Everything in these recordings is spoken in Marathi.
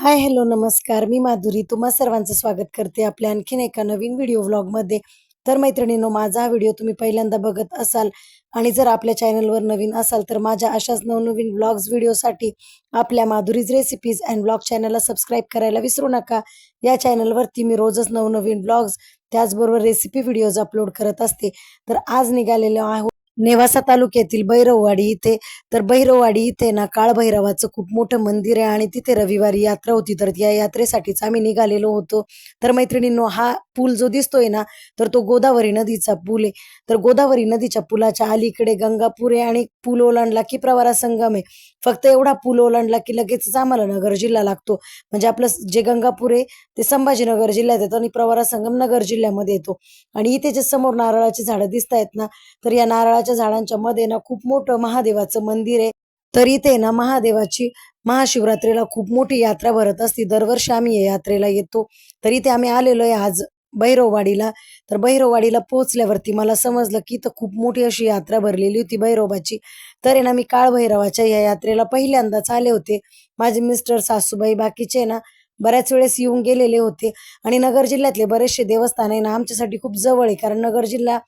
हाय हॅलो नमस्कार. मी माधुरी. तुम्हा सर्वांचं स्वागत करते आपल्या आणखीन एका नवीन व्हिडिओ व्लॉगमध्ये. तर मैत्रिणींनो माझा हा व्हिडिओ तुम्ही पहिल्यांदा बघत असाल आणि जर आपल्या चॅनलवर नवीन असाल तर माझ्या अशाच नवनवीन व्लॉग्स व्हिडिओसाठी आपल्या माधुरीज रेसिपीज अँड व्लॉग चॅनलला सबस्क्राईब करायला विसरू नका. या चॅनलवरती मी रोजच नवनवीन व्लॉग्स त्याचबरोबर रेसिपी व्हिडिओज अपलोड करत असते. तर आज निघालेलो आहोत नेवासा तालुक्यातील भैरववाडी इथे. तर भैरववाडी इथे ना काळभैरवाचं खूप मोठं मंदिर आहे आणि तिथे रविवारी यात्रा होती. तर या यात्रेसाठीच आम्ही निघालेलो होतो. तर मैत्रिणींनो हा पूल जो दिसतोय ना तर तो गोदावरी नदीचा पूल आहे. तर गोदावरी नदीच्या पुलाच्या अलीकडे गंगापूर आहे आणि पूल ओलांडला की प्रवारा संगम आहे. फक्त एवढा पूल ओलांडला की लगेचच आम्हाला नगर जिल्हा लागतो. म्हणजे आपलं जे गंगापूर आहे ते संभाजीनगर जिल्ह्यात येतं आणि प्रवारा संगम नगर जिल्ह्यामध्ये येतो. आणि इथे जे समोर नारळाची झाडं दिसत आहेत ना तर या नारळा नारळाच्या झाडांच्या मध्ये ना खूप मोठं महादेवाचं मंदिर आहे. तर इथे ना महादेवाची महाशिवरात्रीला खूप मोठी यात्रा भरत असते. दरवर्षी आम्ही या यात्रेला येतो. तर इथे आम्ही आलेलो आहे आज भैरववाडीला. तर भैरववाडीला पोहोचल्यावरती मला समजलं की इथं खूप मोठी अशी यात्रा भरलेली होती भैरवबाची. तर ना मी काळभैरवाच्या या यात्रेला पहिल्यांदाच आले होते. माझे मिस्टर सासूबाई बाकीचे ना बऱ्याच वेळेस येऊन गेलेले होते. आणि नगर जिल्ह्यातले बरेचसे देवस्थान आहे ना आमच्यासाठी खूप जवळ आहे. कारण नगर जिल्हा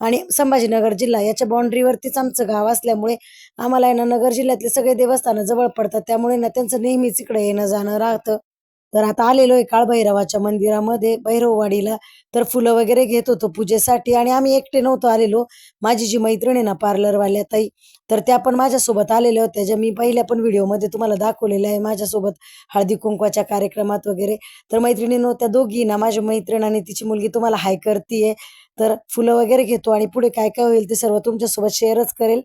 आणि संभाजीनगर जिल्हा याच्या बाउंड्रीवरतीच आमचं गाव असल्यामुळे आम्हाला आहे ना नगर जिल्ह्यातले सगळे देवस्थानं जवळ पडतात. त्यामुळे ना त्यांचं नेहमीच इकडे येणं जाणं राहतं. तर आता आलेलो आहे काळभैरवाच्या मंदिरामध्ये भैरववाडीला. तर फुलं वगैरे घेत होतो पूजेसाठी आणि आम्ही एकटे नव्हतो आलेलो. माझी जी मैत्रीण आहे ना पार्लरवाल्या ताई तर त्या पण माझ्यासोबत आलेल्या होत्या. ज्या मी पहिल्या पण व्हिडिओमध्ये तुम्हाला दाखवलेल्या आहे माझ्यासोबत हळदी कुंकवाच्या कार्यक्रमात वगैरे. तर मैत्रिणी नव्हत्या दोघी ना. माझी मैत्रीण आणि तिची मुलगी तुम्हाला हाय करतीये. तर फुलं वगैरे घेतो आणि पुढे काय काय होईल ते सर्व तुमच्यासोबत शेअरच करेल.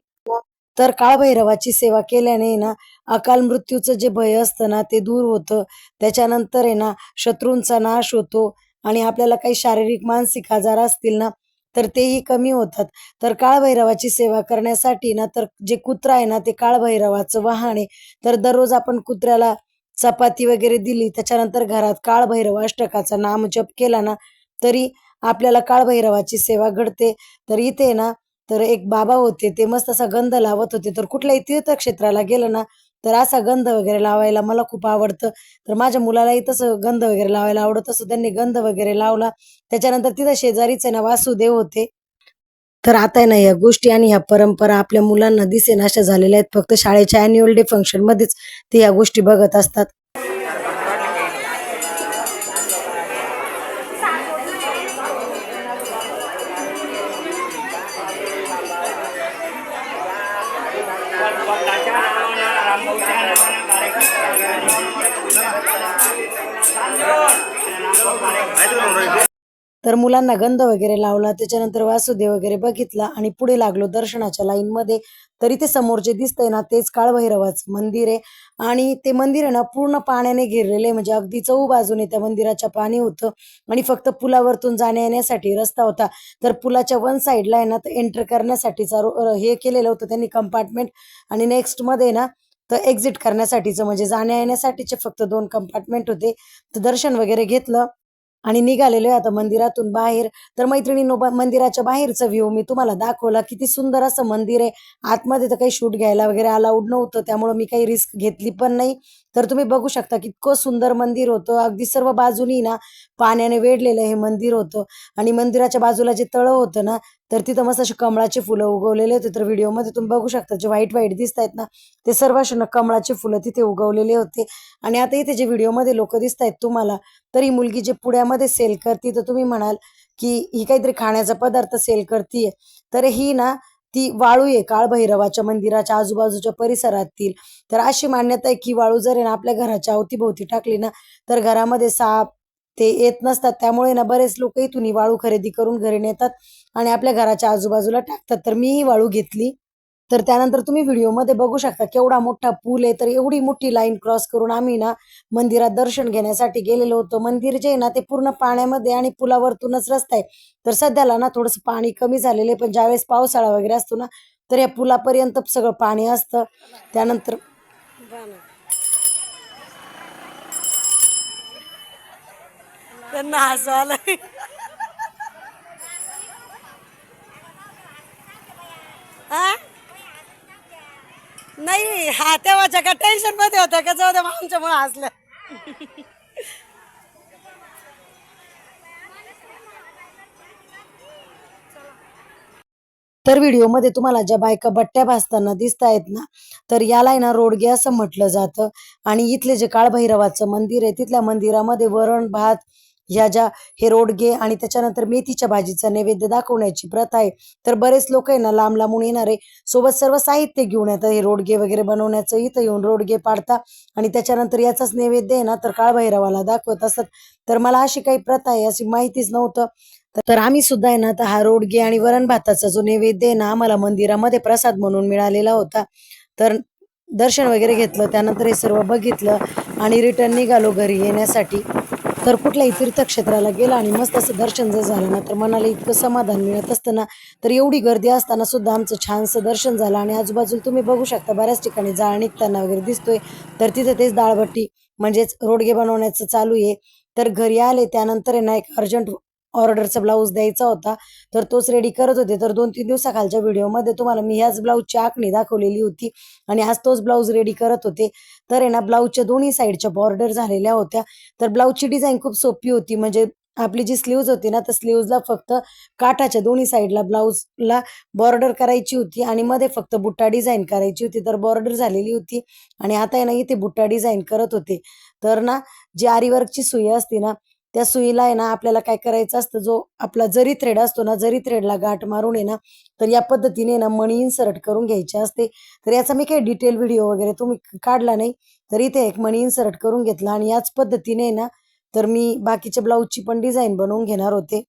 तर काळभैरवाची सेवा केल्याने ना अकाल मृत्यूचं जे भय असतं ना ते दूर होतं. त्याच्यानंतर आहे ना शत्रूंचा नाश होतो आणि आपल्याला काही शारीरिक मानसिक आजार असतील ना तर तेही कमी होतात. तर काळभैरवाची सेवा करण्यासाठी ना तर जे कुत्रा आहे ना ते काळभैरवाचं वाहन आहे. तर दररोज आपण कुत्र्याला चपाती वगैरे दिली त्याच्यानंतर घरात काळभैरव अष्टकाचा नामजप केला ना तरी आपल्याला काळभैरवाची सेवा घडते. तर इथे ना तर एक बाबा होते ते मस्त असा गंध लावत होते. तर कुठल्याही तीर्थक्षेत्राला गेलं ना तर असा गंध वगैरे लावायला मला खूप आवडतं. तर माझ्या मुलालाही तसं गंध वगैरे लावायला आवडत. असं त्यांनी गंध वगैरे लावला. त्याच्यानंतर तिथं शेजारीच आहे ना वासुदेव होते. तर आता आहे ना या गोष्टी आणि ह्या परंपरा आपल्या मुलांना दिसेनाशा झालेल्या आहेत. फक्त शाळेच्या अॅन्युअल डे फंक्शन मध्येच ते या गोष्टी बघत असतात. Ayo dong, Roy. तर मुलांना गंध वगैरे लावला त्याच्यानंतर वासुदेव वगैरे बघितला आणि पुढे लागलो दर्शनाच्या लाईन मध्ये. तरी ते समोर जे दिसतंय ना तेच काळभैरवाचं मंदिर आहे. आणि ते मंदिर आहे ना पूर्ण पाण्याने घेरलेलं आहे. म्हणजे अगदी चहू बाजूने त्या मंदिराच्या पाणी होतं. आणि फक्त पुलावरतून जाण्या येण्यासाठी रस्ता होता. तर पुलाच्या वन साईडला आहे ना तर एंटर करण्यासाठीचा हे केलेलं होतं त्यांनी कंपार्टमेंट आणि नेक्स्टमध्ये ना तर एक्झिट करण्यासाठीचं म्हणजे जाण्या येण्यासाठीचे फक्त दोन कंपार्टमेंट होते. तर दर्शन वगैरे घेतलं. आणि निघालेलो आहे आता मंदिरातून बाहेर. तर मैत्रिणींनो मंदिराच्या बाहेरचा व्ह्यू मी तुम्हाला दाखवला. किती सुंदर असं मंदिर आहे. आतमध्ये तर काही शूट घ्यायला वगैरे अलाउड नव्हतं. त्यामुळे मी काही रिस्क घेतली पण नाही. तर तुम्ही बघू शकता कितकं सुंदर मंदिर होतं. अगदी सर्व बाजूनी ना पाण्याने वेढलेलं हे मंदिर होतं. आणि मंदिराच्या बाजूला जे तळं होतं ना तर तिथं मस्त असे कमळाचे फुलं उगवलेले होते. तर व्हिडिओमध्ये तुम्ही बघू शकता जे व्हाईट व्हाईट दिसत आहेत ना ते सर्व असे ना कमळाचे फुलं तिथे उगवलेले होते. आणि आता इथे जे व्हिडिओमध्ये लोक दिसत आहेत तुम्हाला तर ही मुलगी जे पुण्यामध्ये सेल करते तर तुम्ही म्हणाल की ही काहीतरी खाण्याचा पदार्थ सेल करते तर ही ना ती वाळू आहे काळभैरवाच्या मंदिराच्या आजूबाजूच्या परिसरातील. तर अशी मान्यता आहे की वाळू जर आहे ना आपल्या घराच्या अवतीभोवती टाकली ना तर घरामध्ये साप ते येत नसतात. त्यामुळे ना बरेच लोक इथून ही वाळू खरेदी करून घरी नेतात आणि आपल्या घराच्या आजूबाजूला टाकतात. तर मी ही वाळू घेतली. तर त्यानंतर तुम्ही व्हिडिओमध्ये बघू शकता केवढा मोठा पूल आहे. तर एवढी मोठी लाईन क्रॉस करून आम्ही ना मंदिरात दर्शन घेण्यासाठी गेलेलो होतो. मंदिर जे आहे ना ते पूर्ण पाण्यामध्ये आणि पुलावरतूनच रस्ता आहे. तर सध्याला ना थोडंसं पाणी कमी झालेलं आहे. पण ज्यावेळेस पावसाळा वगैरे असतो ना तर या पुलापर्यंत सगळं पाणी असतं. त्यानंतर त्यांना हसू आलं. नाही हा तेव्हाच्या का टेन्शनमध्ये होत्या का? जाऊ द्या आमच्यामुळे हसलं. तर व्हिडिओमध्ये तुम्हाला ज्या बायका बट्ट्या भासताना दिसत आहेत ना तर याला आहे ना रोडगे असं म्हटलं जातं. आणि इथले जे काळभैरवाचं मंदिर आहे तिथल्या मंदिरामध्ये वरण भात ह्या ज्या हे रोडगे आणि त्याच्यानंतर मेथीच्या भाजीचा नैवेद्य दाखवण्याची प्रथा आहे. तर बरेच लोक आहे ना लांब लांबून येणारे सोबत सर्व साहित्य घेऊन येतात. हे रोडगे वगैरे बनवण्याचं इथं येऊन रोडगे पाडता आणि त्याच्यानंतर याचाच नैवेद्य आहे ना तर काळभैरवाला दाखवत असतात तर मला अशी काही प्रथा आहे अशी माहितीच नव्हतं. तर आम्ही सुद्धा आहे ना आता हा रोडगे आणि वरण भाताचा जो नैवेद्य आहे ना आम्हाला मंदिरामध्ये प्रसाद म्हणून मिळालेला होता. तर दर्शन वगैरे घेतलं त्यानंतर हे सर्व बघितलं आणि रिटर्न निघालो घरी येण्यासाठी. तर कुठल्याही तीर्थक्षेत्राला गेला आणि मस्त असं दर्शन जर झालं ना तर मनाला इतकं समाधान मिळत असतं ना. तर एवढी गर्दी असताना सुद्धा आमचं छानसं दर्शन झालं आणि आजूबाजूला तुम्ही बघू शकता बऱ्याच ठिकाणी जाळ निघताना वगैरे दिसतोय. तर तिथे तेच दाळभट्टी म्हणजेच रोडगे बनवण्याचं चालू आहे. तर घरी आले त्यानंतर आहे ना एक अर्जंट ऑर्डरचा ब्लाऊज द्यायचा होता तर तोच रेडी करत होते. तर दोन तीन दिवसाखालच्या व्हिडिओमध्ये तुम्हाला मी ह्याच ब्लाऊजची आखणी दाखवलेली होती आणि आज तोच ब्लाऊज रेडी करत होते. तर आहे ना ब्लाऊजच्या दोन्ही साईडच्या बॉर्डर झालेल्या होत्या. तर ब्लाऊजची डिझाईन खूप सोपी होती. म्हणजे आपली जी स्लीव्ज होती ना तर स्लीव्जला फक्त काठाच्या दोन्ही साईडला ब्लाऊजला बॉर्डर करायची होती आणि मध्ये फक्त बुट्टा डिझाईन करायची होती. तर बॉर्डर झालेली होती आणि आता आहे ना इथे बुट्टा डिझाईन करत होते. तर ना जी आरीवर्कची सुई असते ना त्या सुईला आहे ना आपल्याला काय करायचं असतं जो आपला जरी थ्रेड असतो ना जरी थ्रेडला गाठ मारून आहे ना तर या पद्धतीने ना मणी इन्सर्ट करून घ्यायचे असते. तर याचा मी काही डिटेल व्हिडिओ वगैरे तुम्ही काढला नाही तर इथे एक मणी इन्सर्ट करून घेतला आणि याच पद्धतीने ना तर मी बाकीच्या ब्लाऊजची पण डिझाईन बनवून घेणार होते.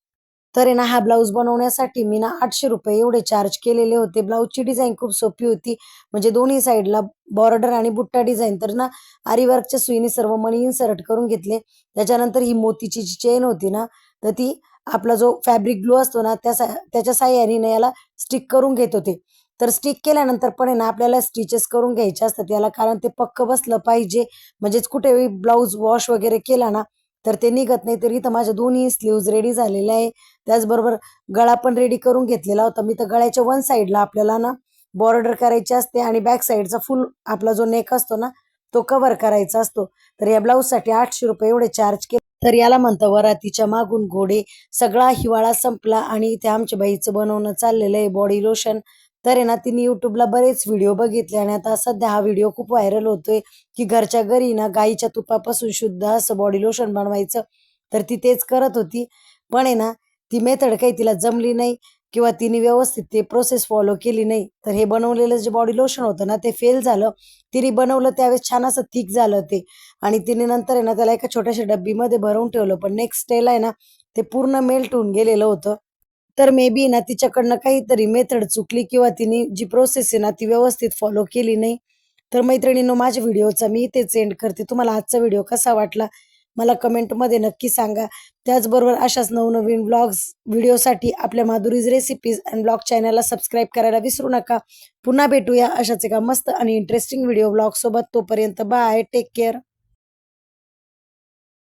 तर आहे ना हा ब्लाऊज बनवण्यासाठी मी ना आठशे रुपये एवढे चार्ज केलेले होते. ब्लाऊजची डिझाईन खूप सोपी होती. म्हणजे दोन्ही साईडला बॉर्डर आणि बुट्टा डिझाईन तर ना आरीवर्कच्या सुईने सर्व मणी इन्सर्ट करून घेतले. त्याच्यानंतर ही मोतीची जी चेन होती ना तर ती आपला जो फॅब्रिक ग्लू असतो ना त्या सा त्याच्या साह्याने ना याला स्टिक करून घेत होते. तर स्टिक केल्यानंतर पण आहे ना आपल्याला स्टिचेस करून घ्यायचे असतात. याला कारण ते पक्क बसलं पाहिजे. म्हणजेच कुठेही ब्लाऊज वॉश वगैरे केला ना तर ते निघत नाही. तर इथं माझ्या दोन्ही स्लीव्ज रेडी झालेल्या आहे. त्याचबरोबर गळा पण रेडी करून घेतलेला होता. मी तर गळ्याच्या वन साईडला आपल्याला ना बॉर्डर करायची असते आणि बॅक साईडचा फुल आपला जो नेक असतो ना तो कव्हर करायचा असतो. तर या ब्लाऊजसाठी आठशे रुपये एवढे चार्ज केले. तर याला म्हणतं वरातीच्या मागून घोडे. सगळा हिवाळा संपला आणि इथे आमच्या बाईचं बनवणं चाललेलं आहे. बॉडी लोशन तर आहे ना तिने युट्यूबला बरेच व्हिडिओ बघितले आणि आता सध्या हा व्हिडिओ खूप व्हायरल होतोय की घरच्या घरी ना गाईच्या तुपापासून शुद्ध असं बॉडी लोशन बनवायचं. तर ती तेच करत होती. पण आहे ना ती मेथड काही तिला जमली नाही किंवा तिने व्यवस्थित ते प्रोसेस फॉलो केली नाही. तर हे बनवलेलं जे बॉडी लोशन होतं ना ते फेल झालं. तिने बनवलं त्यावेळेस छान असं थिक झालं ते. आणि तिने नंतर आहे ना त्याला एका छोट्याशा डब्बीमध्ये भरून ठेवलं. पण नेक्स्ट डेला आहे ना ते पूर्ण मेल्ट होऊन गेलेलं होतं. तर मे बी ना तिच्याकडनं काहीतरी मेथड चुकली किंवा तिने जी प्रोसेस आहे ना ती व्यवस्थित फॉलो केली नाही. तर मैत्रिणींनो माझ्या व्हिडिओचा मी इथेच एंड करते. तुम्हाला आजचा व्हिडिओ कसा वाटला? मला कमेंटमध्ये नक्की सांगा. त्याचबरोबर अशाच नवनवीन ब्लॉग्स व्हिडिओसाठी आपल्या माधुरीज रेसिपीज अँड ब्लॉग चॅनलला सबस्क्राईब करायला विसरू नका. पुन्हा भेटूया अशाच एका मस्त आणि इंटरेस्टिंग व्हिडिओ ब्लॉगसोबत तोपर्यंत बाय टेक केअर